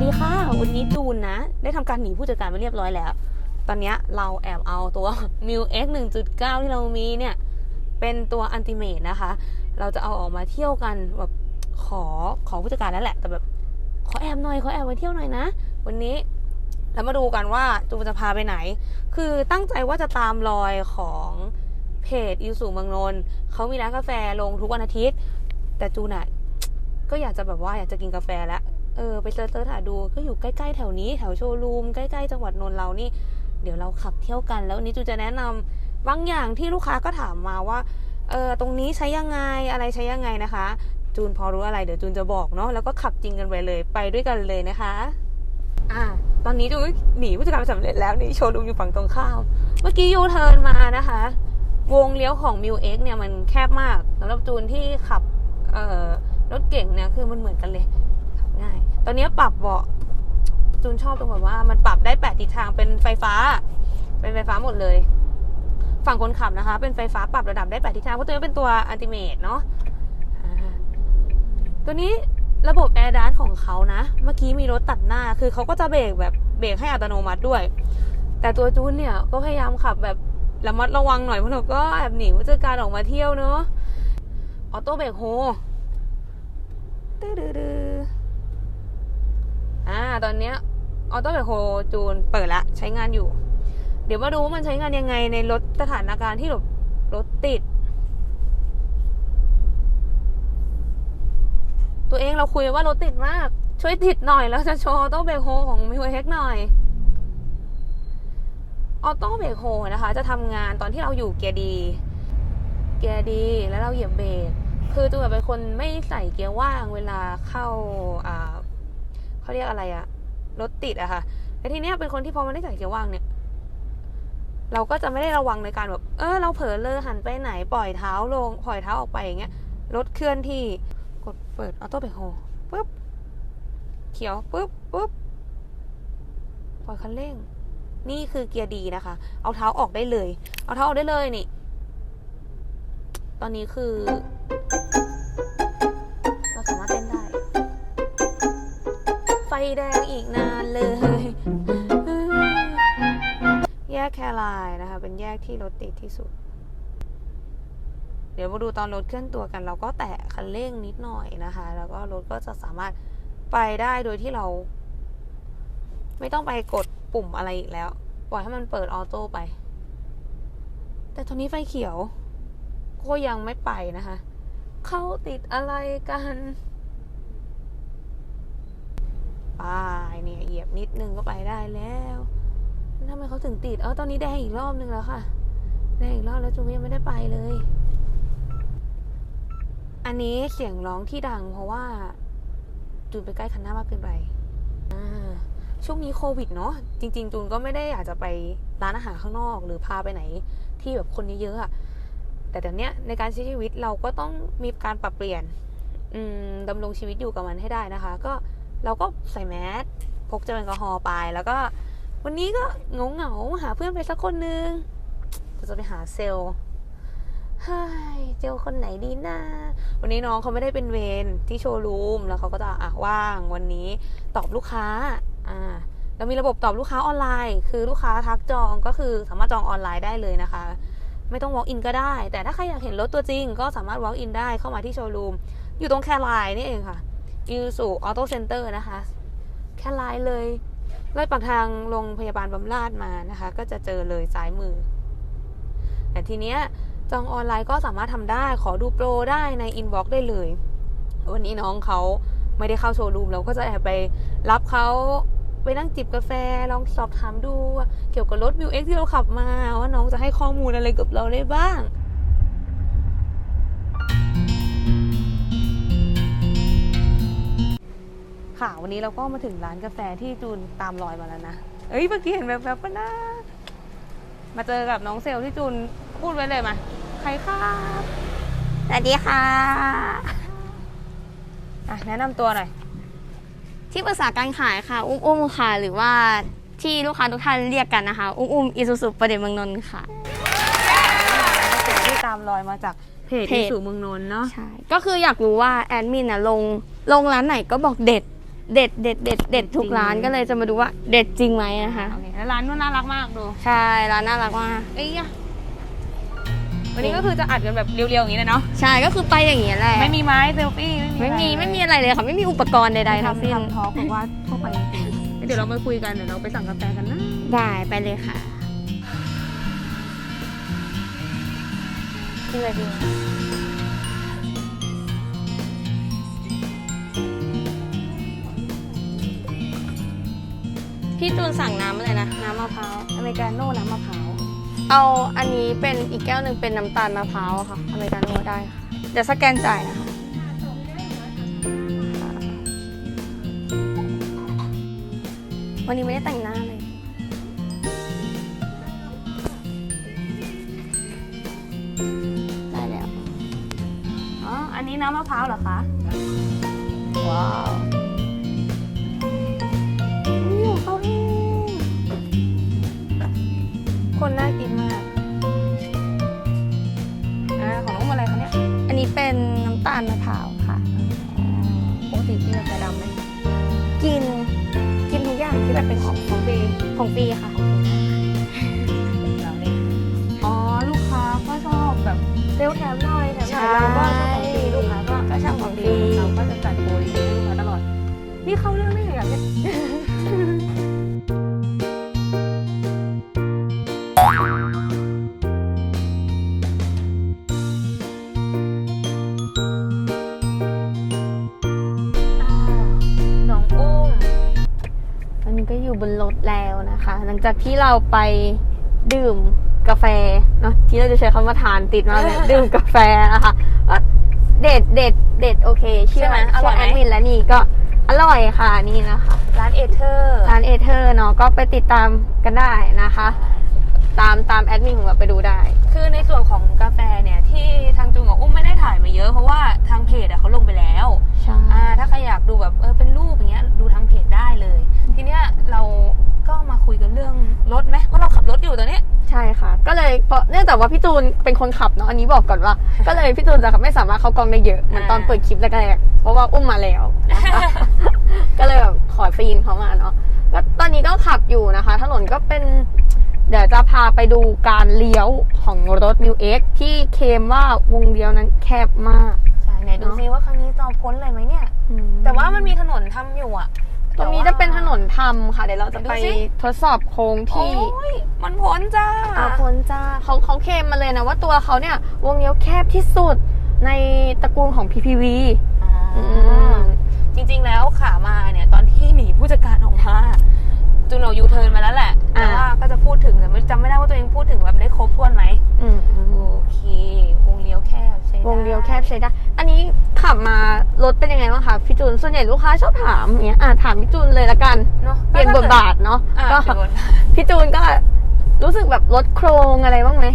วัสดีค่ะ วันนี้จูนนะ ได้ทำการหนีผู้จัดการไปเรียบร้อยแล้ว ตอนนี้เราแอบเอาตัว m i l X 1.9 ที่เรามีเนี่ย เป็นตัวอันติเมตนะคะ เราจะเอาออกมาเที่ยวกันแบบขอขอผู้จัดการนั่นแหละ แต่แบบขอแอบหน่อยขอแอบไปเที่ยวหน่อยนะ วันนี้แล้วมาดูกันว่าจูนจะพาไปไหน คือตั้งใจว่าจะตามรอยของเพจอิวสูเมืองนนท์เขามีร้านกาแฟลงทุกวันอาทิตย์ แต่จูนอะก็อยากจะแบบว่าอยากจะกินกาแฟแล้ว เออไปเซิร์ชๆหาดูก็อยู่ใกล้ๆแถวนี้แถวโชว์รูมใกล้ๆจังหวัดนนท์เรานี่ เดี๋ยวเราขับเที่ยวกัน แล้วนี้จูจะแนะนำบางอย่างที่ลูกค้าก็ถามมาว่าเออตรงนี้ใช้ยังไงอะไรใช้ยังไงนะคะ จูนพอรู้อะไรเดี๋ยวจูนจะบอกเนาะแล้วก็ขับจริงกันไปเลยไปด้วยกันเลยนะคะอ่าตอนนี้จูนหนีผู้จัดการไปสำเร็จแล้วนี่โชว์รูมอยู่ฝั่งตรงข้ามเมื่อกี้ยูเทิร์นมานะคะ วงเลี้ยวของ m ิวเเนี่ยมันแคบมากสำหรับจูนที่ขับเอ่อรถเก่งเนี่ยคือมันเหมือนกันเลย ง่าย ตอนนี้ปรับเบาะจูนชอบตรงแบบว่ามันปรับได้แปดทิศทางเป็นไฟฟ้า เป็นไฟฟ้าหมดเลย ฝั่งคนขับนะคะ เป็นไฟฟ้าปรับระดับได้แปดทิศทางเพราะตัวนี้เป็นตัวอันติเมตเนาะตัวนี้ระบบแอร์ดัสของเขานะ เมื่อกี้มีรถตัดหน้า คือเขาก็จะเบรกแบบเบรกให้อัตโนมัติด้วย แต่ตัวจูนเนี่ยก็พยายามขับแบบระมัดระวังหน่อยเพราะเราก็แอบหนีผู้จัดการออกมาเที่ยวเนาะออโต้เบรกโฮตื้อ อ่า ตอนเนี้ยออโต้เบรกโฮจูนเปิดละใช้งานอยู่ เดี๋ยวมาดูว่ามันใช้งานยังไงในรถสถานการณ์ที่แบบรถติด ตัวเองเราคุยว่ารถติดมาก ช่วยติดหน่อยแล้วจะโชว์ออโต้เบรกโฮของมิวเฮกหน่อยออโต้เบรกโฮนะคะ จะทำงานตอนที่เราอยู่เกียร์ดีเกียร์ดีแล้วเราเหยียบเบรกคือจูนเป็นคนไม่ใส่เกียร์ว่างเวลาเข้าอ่า เขาเรียกอะไรอะรถติดอะค่ะแต่ทีเนี้ยเป็นคนที่พอมันได้ใส่เกียร์ว่างเนี่ย เราก็จะไม่ได้ระวังในการแบบ เออ เราเผลอเลอหันไปไหนปล่อยเท้าลงปล่อยเท้าออกไปอย่างเงี้ยรถเคลื่อนที่กดเปิดออโต้เบรกโฮปุ๊บเขียวปุ๊บปุ๊บปล่อยคันเร่ง นี่คือเกียร์ดีนะคะ เอาเท้าออกได้เลย เอาเท้าออกได้เลยนี่ ตอนนี้คือ แดงอีกนานเลย แยกแคลายนะคะ เป็นแยกที่รถติดที่สุด เดี๋ยวมาดูตอนรถเคลื่อนตัวกัน เราก็แตะคันเร่งนิดหน่อยนะคะ แล้วก็รถก็จะสามารถไปได้โดยที่เรา ไม่ต้องไปกดปุ่มอะไรอีกแล้ว ปล่อยให้มันเปิดออโต้ไป แต่ตอนนี้ไฟเขียว ก็ยังไม่ไปนะคะ เข้าติดอะไรกัน ไปเนี่ยเหยียบนิดนึงก็ไปได้แล้วแล้วทำไมเขาถึงติดเออตอนนี้แดงอีกรอบนึงแล้วค่ะแดงอีกรอบแล้วจูนยังไม่ได้ไปเลย อันนี้เสียงร้องที่ดัง เพราะว่าจูนไปใกล้คันหน้ามากเกินไปช่วงนี้โควิดเนาะจริง ๆ จูนก็ไม่ได้อยากจะไปร้านอาหารข้างนอก หรือพาไปไหนที่แบบคนเยอะๆอะแต่เดี๋ยวนี้ในการใช้ชีวิตเราก็ต้องมีการปรับเปลี่ยนอืมดำรงชีวิตอยู่กับมันให้ได้นะคะ ก็ เราก็ใส่แมสพกเจลแอลกอฮอล์ไป แล้วก็วันนี้ก็เหงเหงาหาเพื่อนไปสักคนนึงเราจะไปหาเซลเฮ้ยเจลคนไหนดีนะวันนี้น้องเขาไม่ได้เป็นเวรที่โชว์รูมแล้วเขาก็จะอะว่างวันนี้ตอบลูกค้าอ่าเรามีระบบตอบลูกค้าออนไลน์ คือลูกค้าทักจองก็คือสามารถจองออนไลน์ได้เลยนะคะ ไม่ต้อง walk in ก็ได้ แต่ถ้าใครอยากเห็นรถตัวจริง ก็สามารถ walk in ได้เข้ามาที่โชว์รูมอยู่ตรงแคลายนี่เองค่ะ ยูสุออโต้เซ็นเตอร์นะคะ แค่ไลายเลยเลยปากทางโรงพยาบาลบำราศมานะคะ ก็จะเจอเลยซ้ายมือ แต่ทีเนี้ยจองออนไลน์ก็สามารถทำได้ขอดูโปรได้ในอินบ็อกซ์ได้เลย วันนี้น้องเขาไม่ได้เข้าโชว์รูมเราก็จะแอบไปรับเขาไปนั่งจิบกาแฟลองสอบถามดู เกี่ยวกับรถมิวเอ็กที่เราขับมา ว่าน้องจะให้ข้อมูลอะไรกับเราได้บ้าง ค่ะ วันนี้เราก็มาถึงร้านกาแฟที่จูนตามรอยมาแล้วนะ เอ้ยเมื่อกี้เห็นแบบแบบปะนะ มาเจอกับน้องเซลล์ที่จูนพูดไว้เลยมา ใครครับสวัสดีค่ะอะแนะนำตัวหน่อย ที่ปรึกษาการขายค่ะ อุ้มอุ้มค่ะ หรือว่าที่ลูกค้าทุกท่านเรียกกันนะคะ อุ้มอุ้มอิซูซุประเด็นเมืองนนท์ค่ะ เซลล์ที่ตามรอยมาจากเพจเพจ ที่สู่เมืองนนท์เนาะ ใช่ ก็คืออยากรู้ว่าแอดมินน่ะลง ลงร้านไหนก็บอกเด็ด เด็ดเด็ดเด็ดเด็ดทุกร้านก็เลยจะมาดูว่าเด็ดจริงไหมนะคะ โอเคแล้วร้านนู้นน่ารักมากดู ใช่ร้านน่ารักมากเอ้ยอะวันนี้ก็คือจะอัดกันแบบเรียวๆอย่างนี้เลยเนาะ ใช่ก็คือไปอย่างนี้ยแหละ ไม่มีไม้เซลฟี่ไม่มีไม่มีอะไรเลยค่ะ ไม่มีอุปกรณ์ใดๆทั้งสิ้นทำทอล์กบอกว่าทั่วไปจริงๆเดี๋ยวเรามาคุยกันเดี๋ยวเราไปสั่งกาแฟกันนะ ได้ไปเลยค่ะกินอะไรดี พี่จูนสั่งน้ำอะไรนะ น้ำมะพร้าวอเมริกาโน่น้ำมะพร้าวเอาอันนี้เป็นอีกแก้วหนึ่งเป็นน้ำตาลมะพร้าวอะค่ะอเมริกาโน่ได้ค่ะเดี๋ยวสแกนจ่ายนะคะวันนี้ไม่ได้แต่งหน้าเลย ได้แล้ว อ๋อ อันนี้น้ำมะพร้าวเหรอคะ ว้าว คนน่ากินมากอ่าของน้องอะไรคะเนี่ยอันนี้เป็นน้ำตาลมะพร้าวค่ะ ปกติกินกาแฟดำไหมกิน กินทุกอย่างที่แบบเป็นของของเบย์ของฟรีค่ะ เราเนี่ยอ๋อ ลูกค้าก็ชอบแบบ เร็วแถมหน่อยแถมหน่อยเราก็ชอบของฟรีลูกค้าก็ก็ชอบของฟรีเราก็จะจัดโปรดีๆให้ลูกค้าตลอด นี่เข้าเรื่องได้ไงอะเนี่ยน้องอุ้มตอนนี้ก็อยู่บนรถแล้วนะคะ หลังจากที่เราไปดื่มกาแฟเนาะที่เราจะใช้คำว่าทานติดมากเลยดื่มกาแฟนะคะก็เด็ดเด็ดเด็ดโอเค เชื่อใช่ไหมอร่อยไหมเชื่แอดมินแล้วนี่ก็ อร่อยค่ะนี่นะคะ ร้านเอเธอร์ร้านเอเธอร์เนาะก็ไปติดตามกันได้นะคะ ตามตามแอดมินของเราไปดูได้ คือในส่วนของกาแฟเนี่ยที่ทางจูงกับอุ้มไม่ได้ถ่ายมาเยอะเพราะว่าทางเพจอะเขาลงไปแล้วใช่อ่าถ้าใครอยากดูแบบเออเป็นรูปอย่างเงี้ยดูทางเพจได้เลย ทีเนี้ยเรา ก็มาคุยกันเรื่องรถไหมเพราะเราขับรถอยู่ตอนเนี้ยใช่ค่ะ ก็เลยเพราะเนื่องจากว่าพี่จูนเป็นคนขับเนาะอันนี้บอกก่อนว่า ก็เลยพี่จูนจะไม่สามารถเข้ากล้องได้เยอะเหมือนตอนเปิดคลิปแรกๆเพราะว่าอุ้มมาแล้วนะคะก็เลยแบบขอฟีนเขามาเนาะก็ตอนนี้ก็ขับอยู่นะคะ ถนนก็เป็น เดี๋ยวจะพาไปดูการเลี้ยวของรถ m ิวเอ็กที่เคลมว่าวงเลี้ยวนั้นแคบมาก ใช่ไหนดูเนอะซิว่าครั้งนี้จะเอาพ้นอะไรไหมเนี่ย แต่ว่ามันมีถนนทำอยู่อะ ตรงนี้จะเป็นถนนทำค่ะ เดี๋ยวเราจะไปดูสิทดสอบโค้งโอ้ที่ยมันพ้นจ้าอาพ้นจ้าเขาเขาเคลมมาเลยนะว่าตัวเขาเนี่ยวงเลี้ยวแคบที่สุดในตระกูลของ PPV อืมจริงๆแล้วขามาเนี่ย ตอนที่หนีผู้จัดการออกมา จูนเรายูเทิร์นมาแล้วแหละแต่อ่าว่าก็จะพูดถึงแต่ไม่จำไม่ได้ว่าตัวเองพูดถึงแบบได้ครบถ้วนไหมอืมอืมโอเควงเลี้ยวแคบใช่ได้วงเลี้ยวแคบใช้ได้ อันนี้ขับมารถเป็นยังไงบ้างคะพี่จูน ส่วนใหญ่ลูกค้าชอบถามอย่างเงี้ยอะถามพี่จูนเลยละกัน เนาะเปลี่ยนบทบาทเนาะ อะก็เปลี่ยนบทบาท พี่จูนก็รู้สึกแบบลดโครงอะไรบ้างไหม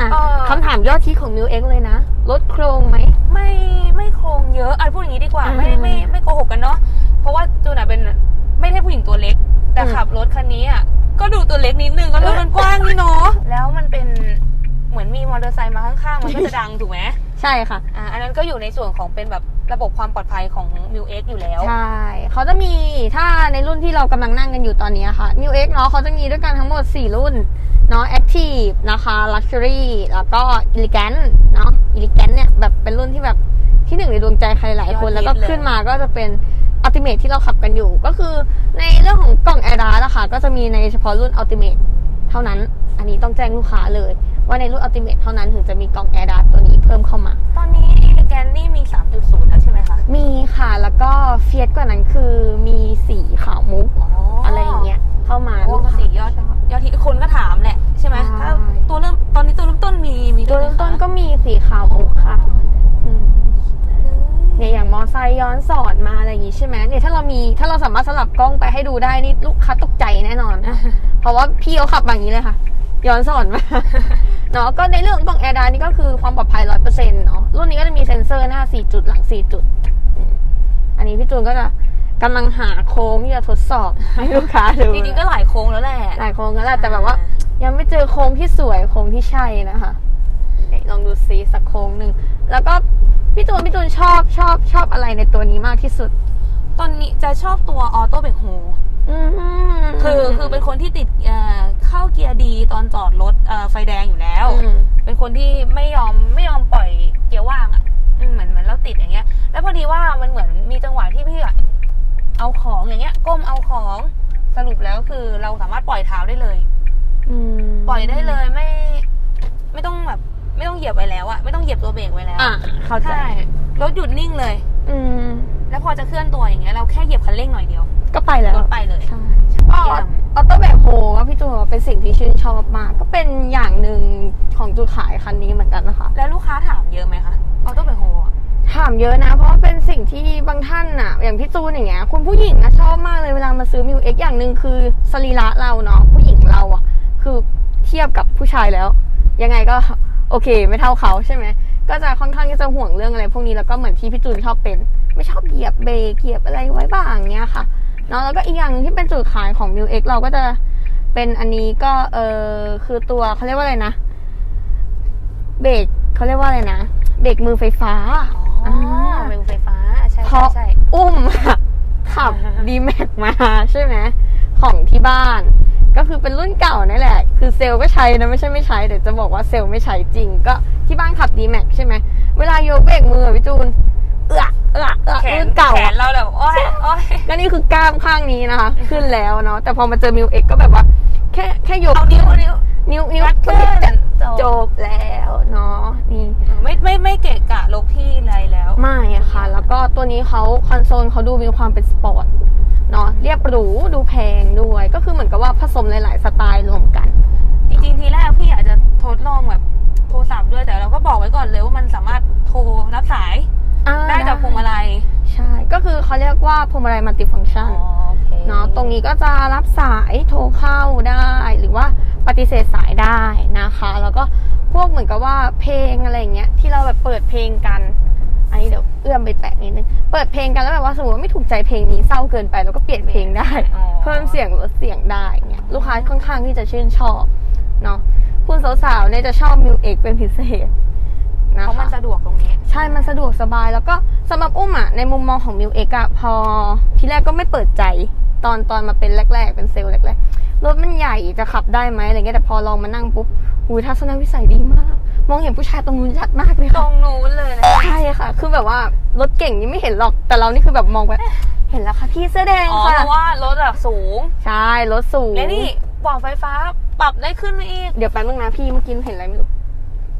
อะเอ่อ คำถามยอดที่ของมิวเอ็กเลยนะลดโครงไหม ไม่ไม่โครงเยอะอะพูดอย่างนี้ดีกว่าอืมไม่ไม่ไม่โกหกกันเนาะเพราะว่าจูนอะเป็น ไม่ได้ผู้หญิงตัวเล็ก แต่อืมขับรถคันนี้อะก็ดูตัวเล็กนิดนึงก็รถมันกว้างนี่เนาะแล้วมันเป็นเหมือนมีมอเตอร์ไซค์มาข้างๆ มันก็จะดังถูกไหมใช่ค่ะอ่าอันนั้นก็อยู่ในส่วนของเป็นแบบระบบความปลอดภัยของ m ิวเอยู่แล้ว ใช่เขาจะมีถ้าในรุ่นที่เรากำลังนั่งกันอยู่ตอนนี้ค่ะ m ิวเอ็กเนาะเขาจะมีด้วยกันทั้งหมด 4 รุ่นเนาะ Active นะคะ Luxury แล้วก็ Elegant เนาะ Elegant เนี่ยแบบเป็นรุ่นที่แบบที่หนึ่งในดวงใจใครหลายคนยอดฮิตแล้วก็เลยขึ้นมาก็จะเป็น Ultimate ที่เราขับกันอยู่ ก็คือในเรื่องของกล่อง a i r d a นะคะก็จะมีในเฉพาะรุ่น Ultimate เท่านั้น อันนี้ต้องแจ้งลูกค้าเลย ว่าในรุ่น Ultimate เท่านั้นถึงจะมีกล่อง a i r d a ตัวนี้เพิ่มเข้ามา ตอนนี้ Elegant นี่มี 3.0 แล้วใช่ไหมคะ มีค่ะ แล้วก็เฟียสกว่านั้นคือมีสีขาวมุกอะไรอย่างเงี้ยเข้ามาโอ้ลูกค้าสียอดยอดที่คนก็ถามแหละใช่ไหมใช่ถ้าตัวเริ่มตอนนี้ตัวเริ่มต้นมีมีตัวด้วยเริ่มไหคะต้นก็มีสีขาวมุกค่ะอืมเนี่ยอย่างมอไซค์ย้อนสอนมา อะไรอย่างงี้ใช่ไหมเนี่ยถ้าเรามีถ้าเราสามารถสลับกล้องไปให้ดูได้นี่ลูกค้าตกใจแน่นอน เพราะว่าพี่เขาขับมาอย่างนี้เลยค่ะ ย้อนสอนมาเนาะก็ในเรื่องของกล่องแอร์ดานี่ก็คือความปลอดภัยร้อยเปอร์เซ็นต์เนาะรุ่นนี้ก็จะมีเซ็นเซอร์หน้าสี่จุดหลังสี่จุดอืมอันนี้พี่จูนก็จะกำลังหาโค้งที่จะทดสอบให้ลูกค้าดูจริงๆก็หลายโค้งแล้วแหละหลายโค้งก็แหละแต่แบบว่า ยังไม่เจอโค้งที่สวยโค้งที่ใช่นะคะไหนลองดูซีสักโค้งหนึ่ง แล้วก็พี่ตูนพี่ตูนชอบชอบชอบอะไรในตัวนี้มากที่สุด ตอนนี้จะชอบตัวออโต้เบรกโฮอืมคือคือเป็นคนที่ติดเอ่อเข้าเกียร์ดีตอนจอดรถเอ่อไฟแดงอยู่แล้วอืมเป็นคนที่ไม่ยอมไม่ยอมปล่อยเกียร์ว่างอะ่ะอืมเหมือนเหมือนเราติดอย่างเงี้ย แล้วพอดีว่ามันเหมือนมีจังหวะที่พี่อะเอาของอย่างเงี้ยก้มเอาของสรุปแล้วคือเราสามารถปล่อยเท้าได้เลยอืมปล่อยได้เลยไม่ ไม่ต้องแบบ ไม่ต้องเหยียบไว้แล้วอะไม่ต้องเหยียบตัวเบรกไว้แล้วอะเข้าใจ ใช่รถหยุดนิ่งเลย อืม แล้วพอจะเคลื่อนตัวอย่างเงี้ยเราแค่เหยียบคันเร่งหน่อยเดียวก็ไปแล้วรถไปเลย ใช่ก็เยี่ยม ออโต้แบกโฮก็พี่จูนบอกว่าเป็นสิ่งที่ชื่นชอบมาก ก็เป็นอย่างหนึ่งของจูนขายคันนี้เหมือนกันนะคะ แล้วลูกค้าถามเยอะไหมคะออโต้เบรกโฮอะ ถามเยอะนะ เพราะว่าเป็นสิ่งที่บางท่านอะอย่างพี่จูนอย่างเงี้ยคุณผู้หญิงอะชอบมากเลยเวลามาซื้อมิวเอ็กอย่างหนึ่งคือสรีระเราเนาะผู้หญิงเราอะคือเทียบกับผู้ชายแล้ว ยังไงก็ โอเค ไม่เท่าเขาใช่ไหมก็จะค่อนข้างที่จะห่วงเรื่องอะไร พวกนี้แล้วก็เหมือนที่พี่จูนชอบเป็น ไม่ชอบเหยียบเบรกเหยียบอะไรไว้บ้างเงี้ยค่ะเนาะแล้วก็อีกอย่างหนึงที่เป็นจุดขายของมิวเอ็กเราก็จะเป็นอันนี้ก็เออคือตัวเขาเรียกว่าอะไรนะ เบรกเขาเรียกว่าอะไรนะเบรกมือไฟฟ้าอ๋อเบรกไฟฟ้าใช่เพใช่ราะใช่อุ้มอะขับดีแม็กมาใช่ไหมของที่บ้าน ก็คือเป็นรุ่นเก่านั่นแหละ คือเซลล์ก็ใช้นะไม่ใช่ไม่ใช้แต่จะบอกว่าเซลล์ไม่ใช้จริง ก็ที่บ้านขับดีแม็กใช่ไหมเวลายกเบรกมืออะพี่จูนเอื้อเอื้อเอื้อแขนรุ่นเก่าแขอะนเราแบบโอ้ยโอ้ยก็นี่คือกล้ามข้างนี้นะคะ ขึ้นแล้วเนาะแต่พอมาเจอมิวเอ็กก็แบบว่า แค่แค่ยกเอานิ้วเอานิ้วนิ้วนิ้วงัดขึ้นจะจบจบแล้วเนาะนี่ไม่ไม่ไม่เกะกะลกที่อะไรแล้ว ไม่อะค่ะ แล้วก็ตัวนี้เขาคอนโซลเขาดูมีความเป็นสปอร์ต เนาะเรียบหรูดูแพงด้วย ก็คือเหมือนกับว่าผสมหลาย ๆ สไตล์รวมกัน จริง ๆ ทีแรกพี่อาจจะทดลองแบบโทรศัพท์ด้วยแต่เราก็บอกไว้ก่อนเลยว่ามันสามารถโทรรับสายอ่ได้จากพวงมาลัยใช่ ก็คือเขาเรียกว่าพวงมาลัยมัลติฟังก์ชันโอเคเนาะตรงนี้ก็จะรับสายโทรเข้าได้หรือว่าปฏิเสธสายได้นะคะ แล้วก็พวกเหมือนกับว่าเพลงอะไรอย่างเงี้ยที่เราแบบเปิดเพลงกัน อันนี้เดี๋ยวเอื้อมไปแตะนิดนึง เปิดเพลงกันแล้วแบบว่าสมมติว่าไม่ถูกใจเพลงนี้เศร้าเกินไปเราก็เปลี่ยนเพลงได้ อ๋อ เพิ่มเสียงลดเสียงได้เงี้ยลูกค้าค่อนข้างที่จะชื่นชอบเนาะคุณสาวๆเนี่ยจะชอบมิวเอกเป็นพิเศษนะเพราะมันคะสะดวกตรงนี้ใช่มันสะดวกสบายแล้วก็สำหรับอุ้มอะในมุมมองของมิวเอกอะพอทีแรกก็ไม่เปิดใจตอนตอนมาเป็นแรก ๆ เป็นเซลล์แรกๆรถมันใหญ่จะขับได้ไหมอะไรเงี้ยแต่พอลองมานั่งปุ๊บหูทัศนวิสัยดีมาก มองเห็นผู้ชายตรงนู้นชัดมากเลยตรค่ะงนู้นเลยนะใช่ค่ะ คือแบบว่ารถเก่งนี่ไม่เห็นหรอกแต่เรานี่คือแบบมองไปเห็นแล้วค่ะพี่เสื้อแดงอ๋อค่ะเพราะว่ารถอะสูง ใช่รถสูง และนี่บอกไฟฟ้าปรับได้ขึ้นมาอีก เดี๋ยวแป๊บนึงนะพี่เมื่อกี้เห็นอะไรไม่รู้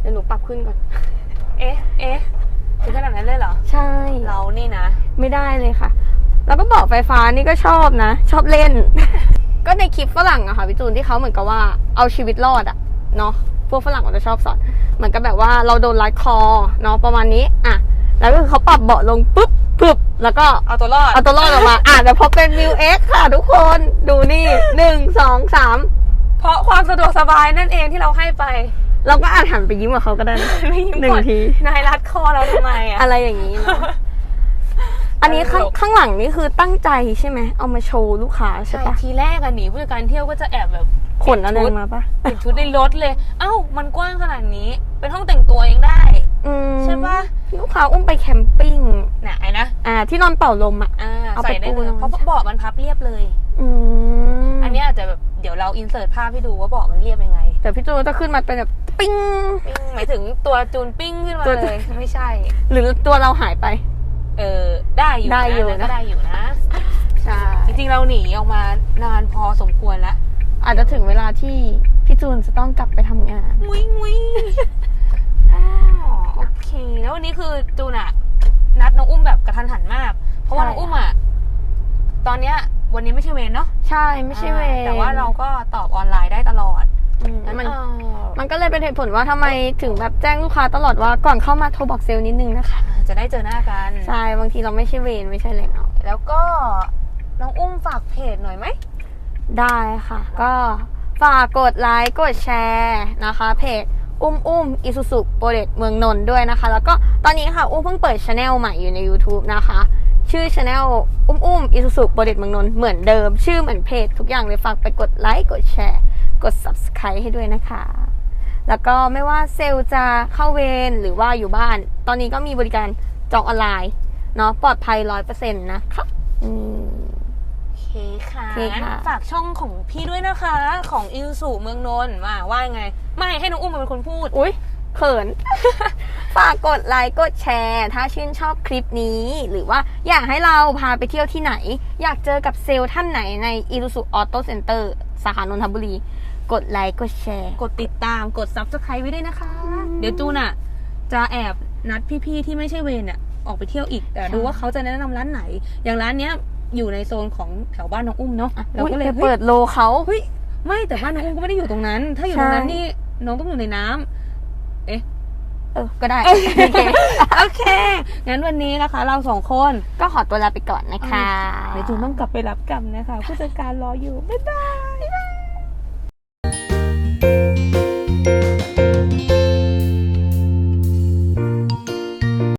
เดี๋ยวหนูปรับขึ้นก่อน เอ๊ะ เอ๊ะถึงขนาดนั้นเลยเหรอ ใช่เรานี่นะ ไม่ได้เลยค่ะ แล้วก็บอกไฟฟ้านี่ก็ชอบนะ ชอบเล่น ก็ในคลิปฝรั่งอะค่ะพี่จูนที่เขาเหมือนกับว่าเอาชีวิตรอดอะเนาะพวกฝรั่งเขาจะชอบสอน เหมือนกับแบบว่าเราโดนรัดคอเนาะประมาณนี้อะแล้วก็คือเขาปรับเบาะลงปุ๊บปึ๊บแล้วก็เอาตัวรอดเอาตัวรอดออกมาอะแต่พอเป็นมิวเอ็กค่ะทุกคนดูนี่หนึ่งสองสามเพราะความสะดวกสบายนั่นเองที่เราให้ไป เราก็อาจหันไปยิ้มกับเขาก็ได้นะไม่ยิ้มหนึ่งก่อนทีนายรัดคอเราทำไมอะอะไรอย่างนี้เนอะอันนี้ข้างตลกข้างหลังนี่คือตั้งใจใช่ไหมเอามาโชว์ลูกค้าใช่ใช่ปะทีแรกอะหนีผู้จัดการเที่ยวก็จะแอบแบบ ขนอะไรมาปะเปลี่ยนชุดในรถเลย เอ้า มันกว้างขนาดนี้ เป็นห้องแต่งตัวยังได้อืมใช่ปะลูกค้าอุ้มไปแคมปิ้งน่ะไอ้นะอ่า ที่นอนเป่าลมอะอ่าเอาไปใส่ได้ปูเลยนอนเพราะเบาะมันพับเรียบเลย อืมอันเนี้ยอาจจะแบบเดี๋ยวเราอินเสิร์ตภาพให้ดูว่าเบาะมันเรียบยังไง แต่พี่จูนจะขึ้นมาเป็นแบบปิ้งปิ้งหมายถึงตัวจูนปิ้งขึ้นมาตัวเลยไม่ใช่ หรือตัวเราหายไป เออได้อยู่ได้อยู่นะนะก็ได้อยู่นะใช่จริงๆเราหนีออกมานานพอสมควรแล้ว อาจจะถึงเวลาที่พี่จูนจะต้องกลับไปทำงานวิงวิงอ๋อโอเค แล้ววันนี้คือจูนอะนัดน้องอุ้มแบบกระทันหันมาก เพราะว่าใช่ น้องอุ้มอะตอนเนี้ย วันนี้ไม่ใช่เวรเนาะใช่ไม่ใช่เวรอ่าแต่ว่าเราก็ตอบออนไลน์ได้ตลอดอืมงั้นมัน เออมันก็เลยเป็นเหตุผลว่าทำไมถึงแบบแจ้งลูกค้าตลอดว่าก่อนเข้ามาโทรบอกเซลล์นิดนึงนะคะ จะได้เจอหน้ากัน ใช่ บางทีเราไม่ใช่เวรไม่ใช่อะไรเอาแล้วก็น้องอุ้มฝากเพจหน่อยไหม ได้ค่ะ ก็ฝากกดไลค์กดแชร์นะคะ เพจอุ้มอุ้มอิสุสุโปรเดตเมืองนนท์ด้วยนะคะ แล้วก็ตอนนี้ค่ะ อุ้มเพิ่งเปิดช anel ใหม่อยู่ใน YouTube นะคะ ชื่อช anel อุ้มอุ้มอิสุสุโปรเดตเมืองนนท์เหมือนเดิม ชื่อเหมือนเพจทุกอย่างเลยฝากไปกดไลค์กดแชร์ กด subscribe ให้ด้วยนะคะ แล้วก็ไม่ว่าเซลจะเข้าเวรหรือว่าอยู่บ้าน ตอนนี้ก็มีบริการจองออนไลน์เนาะปลอดภัยร้อยเปอร์เซ็นต์นะคะอืม เคค่ะโอเคค่ะงั้นฝากช่องของพี่ด้วยนะคะ ของอิลสุเมืองนนท์มาว่ายังไง ไม่ให้น้องอุ้มมาเป็นคนพูด อุ้ยเขิน ฝากกดไลค์กดแชร์ ถ้าชื่นชอบคลิปนี้ หรือว่าอยากให้เราพาไปเที่ยวที่ไหน อยากเจอกับเซลล์ท่านไหนใน i r u s u Auto Center สาขานนทบุรี กดไลค์กดแชร์ กดติดตามกด subscribe ไว้ด้วยนะคะ เดี๋ยวจูนอะ จะแอบนัดพี่ๆที่ไม่ใช่เวรอะออกไปเที่ยวอีกแต่ใช่ดูว่าเขาจะแนะนำร้านไหน อย่างร้านเนี้ย อยู่ในโซนของแถวบ้านน้องอุ้มเนาะเราอุ๊ยก็เลยไปเฮ้เปิยดโลเขาเฮ้ยไม่แต่บ้านน้องอุ้มก็ไม่ได้อยู่ตรงนั้น ถ้าอยู่ตรงนั้นใช่นี่น้องต้องอยู่ในน้ำ เออก็ได้โอเคโอเค งั้นวันนี้นะคะ เราสองคนก็ขอตัวลาไปก่อนนะคะ เดี๋ยวจูนต้องกลับไปรับกรรมนะคะผู้จัดการรออยู่ บ๊ายบาย